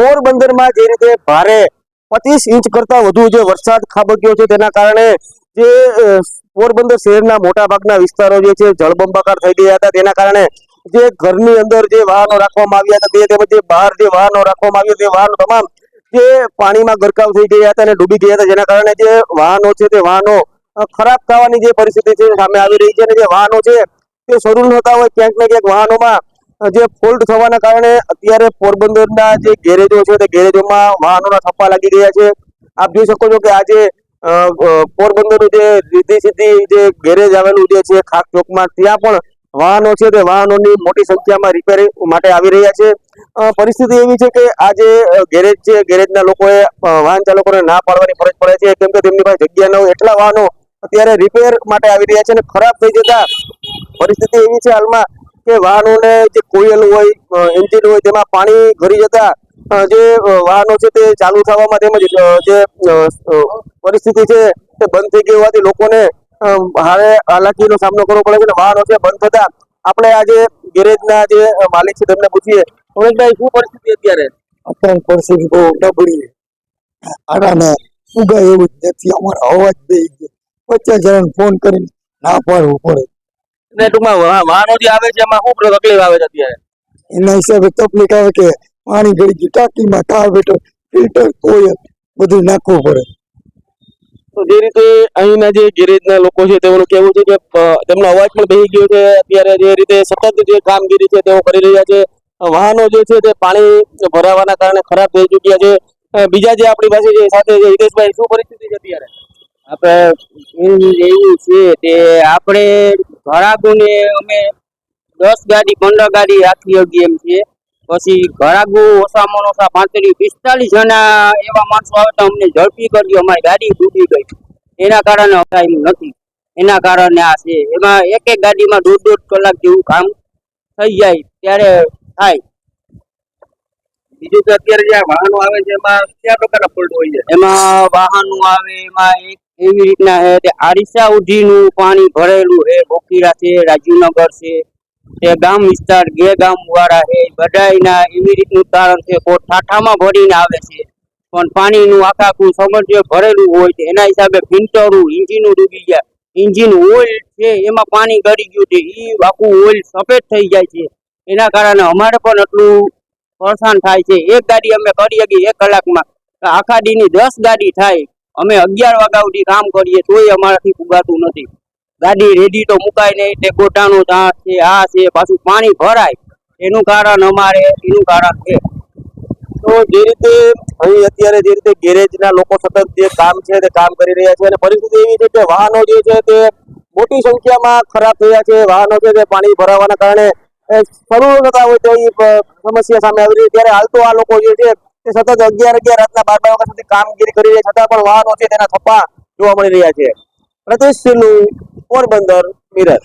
પોરબંદરમાં જે રીતે ભારે પચીસ ઇંચ કરતા વધુ જે વરસાદ ખાબક્યો છે, તેના કારણે જે પોરબંદર શહેરના મોટા ભાગના વિસ્તારો જે છે, જળબંબાકાર થઈ ગયા હતા. તેના કારણે જે ઘરની અંદર જે વાહનો રાખવામાં આવ્યા હતા, તે તેમજ બહાર જે વાહનો રાખવામાં આવ્યા તે વાહનો તમામ જે પાણીમાં ગરકાવ થઈ ગયા હતા અને ડૂબી ગયા હતા. જેના કારણે જે વાહનો છે, તે વાહનો ખરાબ થવાની જે પરિસ્થિતિ છે, સામે આવી રહી છે અને જે વાહનો છે, તે શરૂ નતા હોય, ક્યાંક ને ક્યાંક વાહનોમાં જે ફોલ્ટ થવાના કારણે અત્યારે પોરબંદરના જે ગેરેજો છે તે ગેરેજોમાં વાહનોના થપ્પા લાગી ગયા છે. આપ જોઈ શકો છો કે આજે પોરબંદરનું જે રીધી સીધી જે ગેરેજ આવેલું જે છે ખાક ચોકમાં, ત્યાં પણ વાહનો છે તે વાહનોની મોટી સંખ્યામાં રિપેરિંગ માટે આવી રહ્યા છે. પરિસ્થિતિ એવી છે કે આ જે ગેરેજ છે, ગેરેજના લોકોએ વાહન ચાલકોને ના પાડવાની ફરજ પડે છે, કેમ કે તેમની પાસે જગ્યા ન હોય, એટલા વાહનો અત્યારે રિપેર માટે આવી રહ્યા છે અને ખરાબ થઈ જતા પરિસ્થિતિ એવી છે હાલમાં કે વાહનોને જે કોયલ હોય એન્જિન હોય, તેમાં પાણી ભરી જતા જે વાહનો છે તે ચાલુ થવામાં તેમજ જે પરિસ્થિતિ છે તે બંધ થઈ ગઈ હોવાથી લોકોને હારે હાલાકીનો સામનો કરવો પડે છે અને વાહનો છે બંધ થતા આપણે આજે ગેરેજના જે માલિક છે તેમને પૂછીએ ભાઈ શું પરિસ્થિતિ અત્યારે? અત્યારે પરિસ્થિતિ બહુ નબળી આડાને ઉગાય એવું જ નથી, અમારા અવાજ બે પચાસ જણાને ફોન કરીને ના પાડવું પડે. ને ટૂંકમાં વાહનો જે આવે છે એમાં શું તકલીફ આવે છે અત્યારે? એના હિસાબે તકલીફ આવે કે પાણી ગળી ગયું ટાંકીમાં કાર્બેટર ફિલ્ટર કોઈ બધું નાખવું પડે. તો જે રીતે અહીંના જે ગેરેજના લોકો છે તેઓનું કહેવું છે કે તેમનો અવાજ પણ બેસી ગયો છે અત્યારે જે રીતે સતત જે કામગીરી છે તેઓ કરી રહ્યા છે. વાહનો જે છે તે પાણી ભરાવાના કારણે ખરાબ થઈ ચૂક્યા છે. બીજા જે આપણી પાસે જે સાથે છે હિતેશભાઈ શું પરિસ્થિતિ છે અત્યારે? આપણે એવું છે કે આપણે ઘરાકુને અમે દસ ગાડી પંદર ગાડી રાખી શકીએ એમ છીએ પછી ઘરાગુ ઓછામાં ઓછા પાંત્રીસ પિસ્તાલીસ જણા એવા માણસો આવે તો અમને ઝડપી કરી અમારી ગાડી ડૂબી ગઈ. એના કારણે થાય નથી. એના કારણે આ છે. એમાં એક એક ગાડીમાં દોઢ દોઢ કલાક જેવું કામ થઈ જાય ત્યારે થાય. બીજું તો અત્યારે જે વાહનો આવે છે એમાં કયા પ્રકારના ફોલ્ટ હોય છે? એમાં વાહનો આવે એમાં એક એવી રીતના હે તે આરીસા ઉઢીનું પાણી ભરેલું હે બોકીરા છે રાજીવનગર છે, તે ગામ વિસ્તાર ગે ગામ વાળા હે બધાયના એવી રીતનું કારણ છે કોટ ઠાઠામાં ભરીને આવે છે, પણ પાણીનું આખા આખું સમુદ્ર ભરેલું હોય છે. એના હિસાબે ફિલ્ટરું ઇન્જિનું ડૂબી ગયા. ઇન્જિન ઓઇલ છે, એમાં પાણી ગળી ગયું છે. એ આખું ઓઇલ સફેદ થઈ જાય છે. એના કારણે અમારે પણ એટલું પરેશાન થાય છે. એક ગાડી અમે કરી શકીએ એક કલાકમાં. આખા દીની દસ ગાડી થાય. અમે અગિયાર વાગ્યા સુધી કામ કરીએ, તોય અમારાથી પુગાતું નથી. ગાડી રેડી તો મુકાય નહીં, તે ગોટાનું ધાસ છે, આ છે, પાછું પાણી ભરાય. એનું કારણ અમારે, એનું કારણ છે. તો જે રીતે અહીં અત્યારે જે રીતે ગેરેજના લોકો સતત જે કામ છે તે કામ કરી રહ્યા છે અને પરિસ્થિતિ એવી છે કે વાહનો જે છે તે મોટી સંખ્યામાં ખરાબ થયા છે, વાહનો છે તે પાણી ભરાવાના કારણે સરળ થતા હોય તો સમસ્યા સામે આવી રહી ત્યારે હાલ તો આ લોકો જે છે તે સતત અગિયાર અગિયાર રાતના બાર બાર વાગ્યા સુધી કામગીરી કરી રહ્યા છતાં પણ વાહનો છે તેના થપ્પા જોવા મળી રહ્યા છે. પ્રદેશ પોરબંદર મિરર.